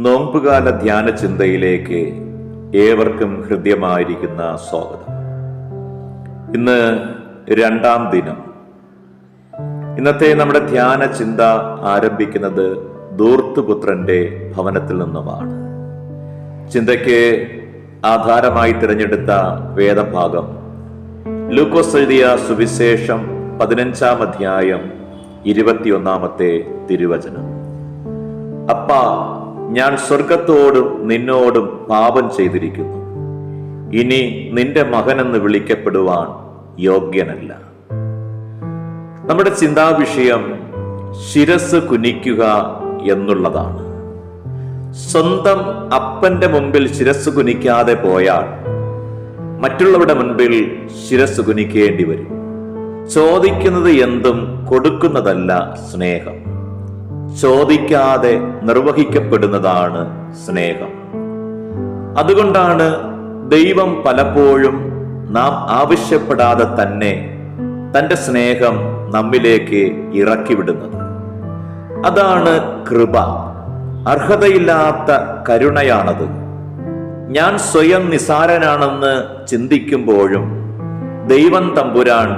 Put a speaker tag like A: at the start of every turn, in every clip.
A: നോമ്പുകാല ധ്യാന ചിന്തയിലേക്ക് ഏവർക്കും ഹൃദ്യമായിരിക്കുന്ന സ്വാഗതം. ഇന്ന് രണ്ടാം ദിനം. ഇന്നത്തെ നമ്മുടെ ധ്യാന ചിന്ത ആരംഭിക്കുന്നത് ദൂർത്തുപുത്രന്റെ ഭവനത്തിൽ നിന്നുമാണ്. ചിന്തയ്ക്ക് ആധാരമായി തിരഞ്ഞെടുത്ത വേദഭാഗം ലൂക്കോസ് എഴുതിയ സുവിശേഷം പതിനഞ്ചാം അധ്യായം ഇരുപത്തിയൊന്നാമത്തെ തിരുവചനം. അപ്പ ഞാൻ സ്വർഗത്തോടും നിന്നോടും പാപം ചെയ്തിരിക്കുന്നു. ഇനി നിന്റെ മകനെന്ന് വിളിക്കപ്പെടുവാൻ യോഗ്യനല്ല. നമ്മുടെ ചിന്താവിഷയം ശിരസ് കുനിക്കുക എന്നുള്ളതാണ്. സ്വന്തം അപ്പന്റെ മുമ്പിൽ ശിരസ് കുനിക്കാതെ പോയാൽ മറ്റുള്ളവരുടെ മുൻപിൽ ശിരസ് കുനിക്കേണ്ടി വരും. ചോദിക്കുന്നത് എന്തും കൊടുക്കുന്നതല്ല സ്നേഹം. ചോദിക്കാതെ നിർവഹിക്കപ്പെടുന്നതാണ് സ്നേഹം. അതുകൊണ്ടാണ് ദൈവം പലപ്പോഴും നാം ആവശ്യപ്പെടാതെ തന്നെ തന്റെ സ്നേഹം നമ്മിലേക്ക് ഇറക്കിവിടുന്നത്. അതാണ് കൃപ. അർഹതയില്ലാത്ത കരുണയാണത്. ഞാൻ സ്വയം നിസാരനാണെന്ന് ചിന്തിക്കുമ്പോഴും ദൈവം തമ്പുരാൻ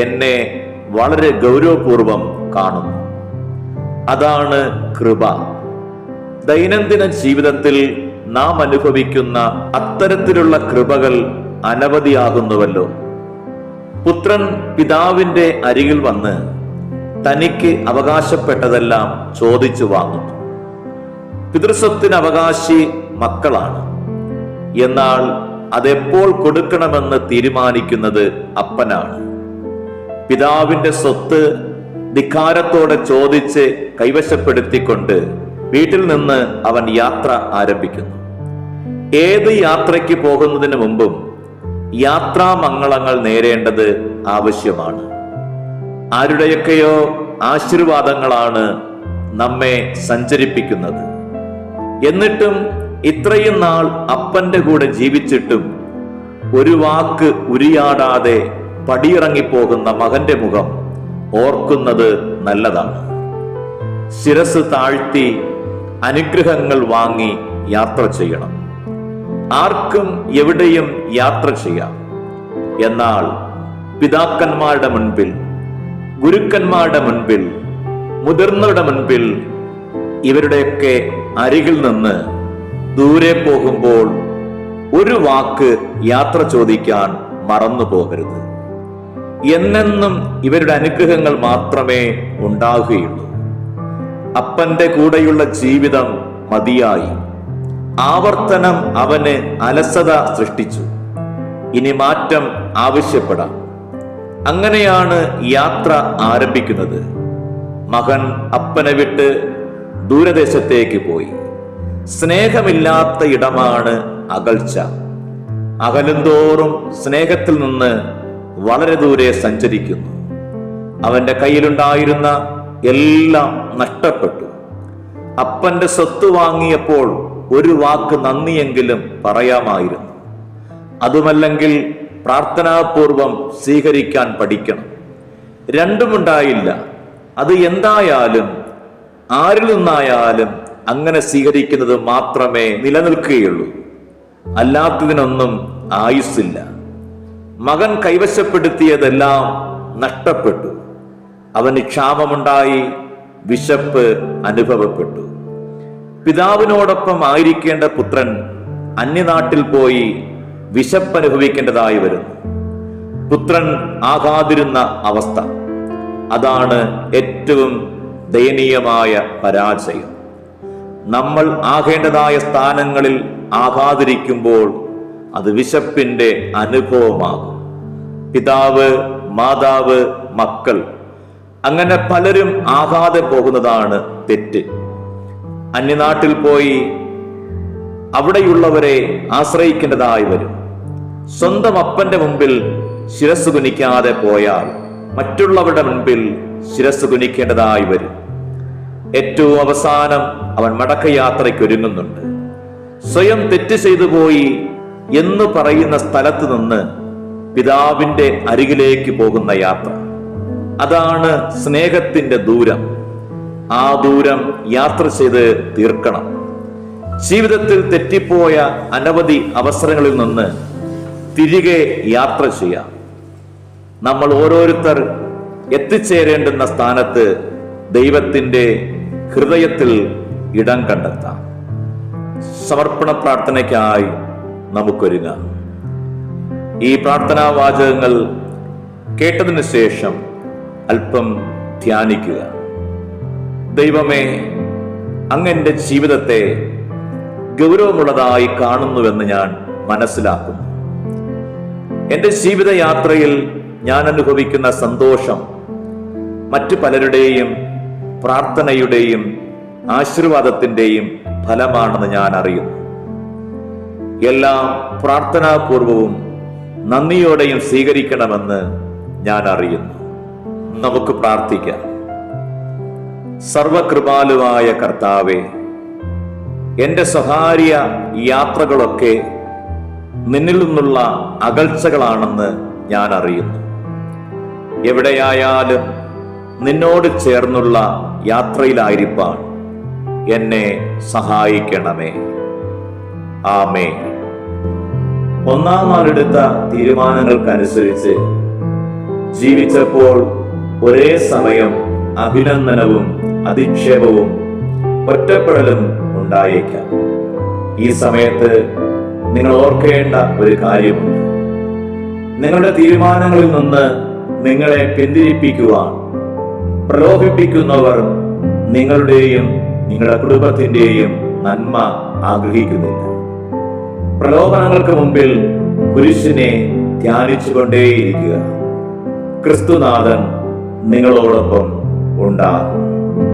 A: എന്നെ വളരെ ഗൗരവപൂർവം കാണുന്നു. അതാണ് കൃപ. ദൈനംദിന ജീവിതത്തിൽ നാം അനുഭവിക്കുന്ന അത്തരത്തിലുള്ള കൃപകൾ അനവധിയാകുന്നുവല്ലോ. പുത്രൻ പിതാവിന്റെ അരികിൽ വന്ന് തനിക്ക് അവകാശപ്പെട്ടതെല്ലാം ചോദിച്ചു വാങ്ങുന്നു. പിതൃസ്വത്തിന് അവകാശി മക്കളാണ്. എന്നാൽ അതെപ്പോൾ കൊടുക്കണമെന്ന് തീരുമാനിക്കുന്നത് അപ്പനാണ്. പിതാവിന്റെ സ്വത്ത് ധിക്കാരത്തോടെ ചോദിച്ച് കൈവശപ്പെടുത്തിക്കൊണ്ട് വീട്ടിൽ നിന്ന് അവൻ യാത്ര ആരംഭിക്കുന്നു. ഏത് യാത്രയ്ക്ക് പോകുന്നതിന് മുമ്പും യാത്രാമംഗളങ്ങൾ നേരേണ്ടത് ആവശ്യമാണ്. ആരുടെയൊക്കെയോ ആശീർവാദങ്ങളാണ് നമ്മെ സഞ്ചരിപ്പിക്കുന്നത്. എന്നിട്ടും ഇത്രയും നാൾ അപ്പന്റെ കൂടെ ജീവിച്ചിട്ടും ഒരു വാക്ക് ഉരിയാടാതെ പടിയിറങ്ങിപ്പോകുന്ന മകന്റെ മുഖം ഓർക്കുന്നത് നല്ലതാണ്. ശിരസ് താഴ്ത്തി അനുഗ്രഹങ്ങൾ വാങ്ങി യാത്ര ചെയ്യണം. ആർക്കും എവിടെയും യാത്ര ചെയ്യാം. എന്നാൽ പിതാക്കന്മാരുടെ മുൻപിൽ ഗുരുക്കന്മാരുടെ മുൻപിൽ മുതിർന്നവരുടെ മുൻപിൽ ഇവരുടെയൊക്കെ അരികിൽ നിന്ന് ദൂരെ പോകുമ്പോൾ ഒരു വാക്ക് യാത്ര ചോദിക്കാൻ മറന്നു പോകരുത് എന്നെന്നും ഇവരുടെ അനുഗ്രഹങ്ങൾ മാത്രമേ ഉണ്ടാകുകയുള്ളൂ അപ്പന്റെ കൂടെയുള്ള ജീവിതം മതിയായി. ആവർത്തനം അവന് അലസത സൃഷ്ടിച്ചു. ഇനി മാറ്റം ആവശ്യപ്പെടാം. അങ്ങനെയാണ് യാത്ര ആരംഭിക്കുന്നത്. മകൻ അപ്പനെ വിട്ട് ദൂരദേശത്തേക്ക് പോയി. സ്നേഹമില്ലാത്ത ഇടമാണ് അകൽച്ച. അകലുന്തോറും സ്നേഹത്തിൽ നിന്ന് വളരെ ദൂരെ സഞ്ചരിക്കുന്നു. അവന്റെ കയ്യിലുണ്ടായിരുന്ന എല്ലാം നഷ്ടപ്പെട്ടു. അപ്പന്റെ സ്വത്ത് വാങ്ങിയപ്പോൾ ഒരു വാക്ക് നന്ദിയെങ്കിലും പറയാമായിരുന്നു. അതുമല്ലെങ്കിൽ പ്രാർത്ഥനാപൂർവം സ്വീകരിക്കാൻ പഠിക്കണം. രണ്ടുമുണ്ടായില്ല. അത് എന്തായാലും ആരിൽ നിന്നായാലും അങ്ങനെ സ്വീകരിക്കുന്നത് മാത്രമേ നിലനിൽക്കുകയുള്ളൂ. അല്ലാത്തതിനൊന്നും ആയുസ്സില്ല. മകൻ കൈവശപ്പെടുത്തിയതെല്ലാം നഷ്ടപ്പെട്ടു. അവന് ക്ഷാമമുണ്ടായി വിശപ്പ് അനുഭവപ്പെട്ടു. പിതാവിനോടൊപ്പം ആയിരിക്കേണ്ട പുത്രൻ അന്യനാട്ടിൽ പോയി വിശപ്പ് അനുഭവിക്കേണ്ടതായി വരുന്നു. പുത്രൻ ആകാതിരുന്ന അവസ്ഥ. അതാണ് ഏറ്റവും ദയനീയമായ പരാജയം. നമ്മൾ ആകേണ്ടതായ സ്ഥാനങ്ങളിൽ ആകാതിരിക്കുമ്പോൾ അത് വിശപ്പിന്റെ അനുഭവമാകും. പിതാവ് മാതാവ് മക്കൾ അങ്ങനെ പലരും ആകാതെ പോകുന്നതാണ് തെറ്റ്. അന്യനാട്ടിൽ പോയി അവിടെയുള്ളവരെ ആശ്രയിക്കേണ്ടതായി വരും. സ്വന്തം അപ്പന്റെ മുമ്പിൽ ശിരസ് കുനിക്കാതെ പോയാൽ മറ്റുള്ളവരുടെ മുൻപിൽ ശിരസ് കുനിക്കേണ്ടതായി വരും. ഏറ്റവും അവസാനം അവൻ മടക്കയാത്രയ്ക്ക് ഒരുങ്ങുന്നുണ്ട് സ്വയം തെറ്റ് ചെയ്തു പോയി എന്ന് പറയുന്ന സ്ഥലത്ത് നിന്ന് പിതാവിന്റെ അരികിലേക്ക് പോകുന്ന യാത്ര. അതാണ് സ്നേഹത്തിന്റെ ദൂരം. ആ ദൂരം യാത്ര ചെയ്ത് തീർക്കണം. ജീവിതത്തിൽ തെറ്റിപ്പോയ അനവധി അവസരങ്ങളിൽ നിന്ന് തിരികെ യാത്ര ചെയ്യാം. നമ്മൾ ഓരോരുത്തർ എത്തിച്ചേരേണ്ടുന്ന സ്ഥാനത്ത് ദൈവത്തിന്റെ ഹൃദയത്തിൽ ഇടം കണ്ടെത്താം. സമർപ്പണ പ്രാർത്ഥനയ്ക്കായി നമുക്കൊരുങ്ങാം. ഈ പ്രാർത്ഥനാ വാചകങ്ങൾ കേട്ടതിന് ശേഷം അല്പം ധ്യാനിക്കുക. ദൈവമേ അങ്ങ് എന്റെ ജീവിതത്തെ ഗൗരവമുള്ളതായി കാണുന്നുവെന്ന് ഞാൻ മനസ്സിലാക്കുന്നു. എന്റെ ജീവിതയാത്രയിൽ ഞാൻ അനുഭവിക്കുന്ന സന്തോഷം മറ്റു പലരുടെയും പ്രാർത്ഥനയുടെയും ആശീർവാദത്തിന്റെയും ഫലമാണെന്ന് ഞാൻ അറിയുന്നു. എല്ലാം പ്രാർത്ഥനാപൂർവവും നന്ദിയോടെയും സ്വീകരിക്കണമെന്ന് ഞാൻ അറിയുന്നു. നമുക്ക് പ്രാർത്ഥിക്കാം. സർവകൃപാലുവായ കർത്താവെ എന്റെ സ്വകാര്യ യാത്രകളൊക്കെ നിന്നിൽ നിന്നുള്ള അകൽച്ചകളാണെന്ന് ഞാൻ അറിയുന്നു. എവിടെയായാലും നിന്നോട് ചേർന്നുള്ള യാത്രയിലായിരിക്കാൻ എന്നെ സഹായിക്കണമേ. ആമേ ഒന്നാം നാളെടുത്ത തീരുമാനങ്ങൾക്കനുസരിച്ച് ജീവിച്ചപ്പോൾ ഒരേ സമയം അഭിനന്ദനവും അധിക്ഷേപവും ഒറ്റപ്പെടലും ഉണ്ടായേക്കാം. ഈ സമയത്ത് നിങ്ങൾ ഓർക്കേണ്ട ഒരു കാര്യമുണ്ട്. നിങ്ങളുടെ തീരുമാനങ്ങളിൽ നിന്ന് നിങ്ങളെ പിന്തിരിപ്പിക്കുവാൻ പ്രലോഭിപ്പിക്കുന്നവർ നിങ്ങളുടെയും നിങ്ങളുടെ കുടുംബത്തിന്റെയും നന്മ ആഗ്രഹിക്കുന്നില്ല. പ്രലോഭനങ്ങൾക്ക് മുമ്പിൽ കുരിശിനെ ധ്യാനിച്ചുകൊണ്ടേയിരിക്കുക. ക്രിസ്തുനാഥൻ നിങ്ങളോടൊപ്പം ഉണ്ടാകും.